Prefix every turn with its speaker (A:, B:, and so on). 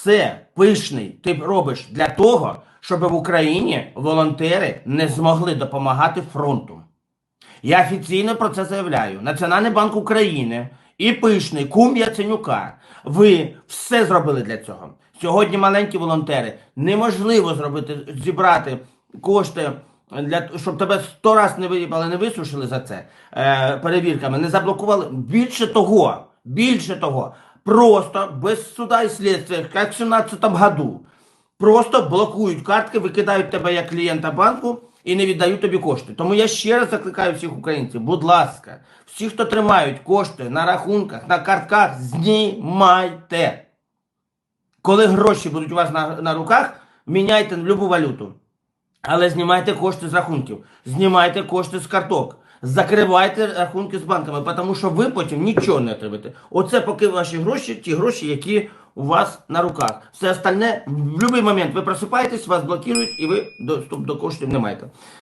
A: все пишний ти робиш для того, щоб в Україні волонтери не змогли допомагати фронту. Я офіційно про це заявляю. Національний банк України і пишний кум Яценюка. Ви все зробили для цього. Сьогодні маленькі волонтери неможливо зробити зібрати кошти для щоб тебе сто раз не виїбали, не висушили за це е, перевірками, не заблокували. Більше того, більше того, просто без суда і слідства, як в 17 году, просто блокують картки, викидають тебе як клієнта банку і не віддають тобі кошти. Тому я ще раз закликаю всіх українців, будь ласка, всі, хто тримають кошти на рахунках, на картках, знімайте. Коли гроші будуть у вас на, на руках, міняйте в будь-яку валюту. Але знімайте кошти з рахунків, знімайте кошти з карток, закривайте рахунки з банками, тому що ви потім нічого не отримаєте. Оце поки ваші гроші, ті гроші, які у вас на руках. Все остальне в будь-який момент ви просипаєтесь, вас блокують і ви доступ до коштів не маєте.